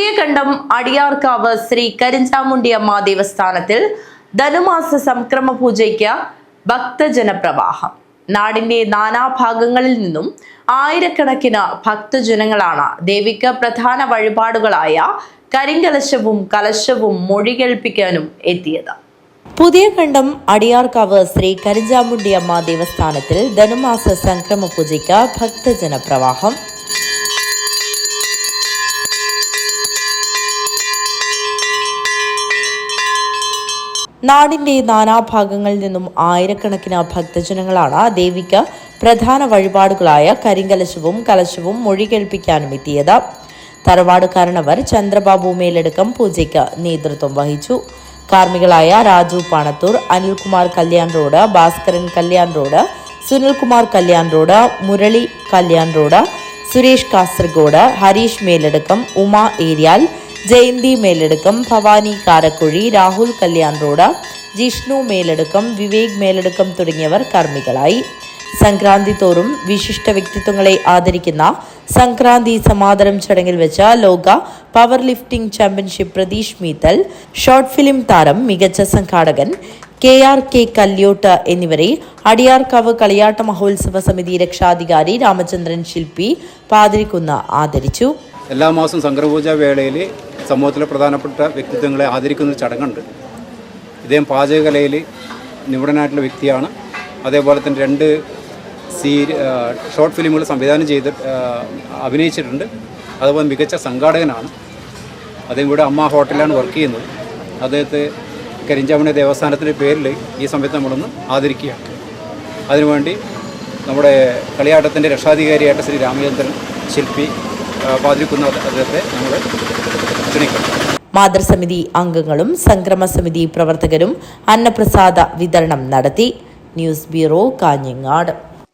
പുതിയ കണ്ടം അടിയാർക്കാവ് ശ്രീ കരിഞ്ചാമുണ്ടിയമ്മ ദേവസ്ഥാനത്തിൽ ധനുമാസ സംക്രമ പൂജയ്ക്ക് ഭക്തജനപ്രവാഹം. നാടിന്റെ നാനാഭാഗങ്ങളിൽ നിന്നും ആയിരക്കണക്കിന് ഭക്തജനങ്ങളാണ് ദേവിക്ക് പ്രധാന വഴിപാടുകളായ കരിങ്കലശവും കലശവും മൊഴികേൽപ്പിക്കാനും എത്തിയത്. പുതിയ കണ്ടം അടിയാർക്കാവ് ശ്രീ കരിഞ്ചാമുണ്ടിയമ്മ ദേവസ്ഥാനത്തിൽ ധനുമാസ സംക്രമ പൂജയ്ക്ക് ഭക്തജനപ്രവാഹം നാടിന്റെ നാനാഭാഗങ്ങളിൽ നിന്നും ആയിരക്കണക്കിന് ഭക്തജനങ്ങളാണ് ദേവിക്ക് പ്രധാന വഴിപാടുകളായ കരിങ്കലശവും കലശവും മൊഴി കേൾപ്പിക്കാനും എത്തിയത്. തറവാട് കാരണവർ ചന്ദ്രബാബു മേലടക്കം പൂജയ്ക്ക് നേതൃത്വം വഹിച്ചു. കാർമ്മികളായ Raju Panathur Anilkumar Kalyan road Bhaskaran Kalyan road Sunilkumar Kalyan road Murali Kalyan road Suresh Kasaragod Harish Meladakkam Uma Eriyal Jayanthi Meledukkam Bhavani Karakuzhi Rahul Kalyan road Jishnu Meledukkam Vivek Meledukkam തുടങ്ങിയവർ കർമ്മികളായി. സംക്രാന്തി തോറും വിശിഷ്ട വ്യക്തിത്വങ്ങളെ ആദരിക്കുന്ന സംക്രാന്തി സമാദരം ചടങ്ങിൽ വെച്ച ലോക power lifting championship Pratheesh Meethal short film താരം മികച്ച സംഘാടകൻ കെ ആർ കെ കല്യോട്ട് എന്നിവരെ അടിയാർക്കാവ് കളിയാട്ട മഹോത്സവ സമിതി രക്ഷാധികാരി രാമചന്ദ്രൻ ശില്പി പാതിരിക്കുന്ന് ആദരിച്ചു. എല്ലാ മാസവും സംക്രപൂജ വേളയിൽ സമൂഹത്തിലെ പ്രധാനപ്പെട്ട വ്യക്തിത്വങ്ങളെ ആദരിക്കുന്ന ഒരു ചടങ്ങുണ്ട്. ഇദ്ദേഹം പാചകകലയിൽ നിപുണനായിട്ടുള്ള വ്യക്തിയാണ്. അതേപോലെ തന്നെ രണ്ട് സീ ഷോർട്ട് ഫിലിമുകൾ സംവിധാനം ചെയ്ത് അഭിനയിച്ചിട്ടുണ്ട്. അതുപോലെ മികച്ച സംഘാടകനാണ്. അദ്ദേഹം ഇവിടെ അമ്മ ഹോട്ടലിലാണ് വർക്ക് ചെയ്യുന്നത്. അദ്ദേഹത്തെ കരിഞ്ചാമണി ദേവസ്ഥാനത്തിന്റെ പേരിൽ ഈ സമയത്ത് നമ്മളൊന്ന് ആദരിക്കുകയാണ്. അതിനുവേണ്ടി നമ്മുടെ കളിയാട്ടത്തിന്റെ രക്ഷാധികാരിയായിട്ട് ശ്രീ രാമചന്ദ്രൻ ശില്പി ആ, പാതിരിക്കുന്ന അദ്ദേഹത്തെ നമ്മൾ ക്ഷണിക്കണം. മാതൃസമിതി അംഗങ്ങളും സംക്രമ സമിതി പ്രവർത്തകരും അന്നപ്രസാദ വിതരണം നടത്തി. News bureau Kanhangad.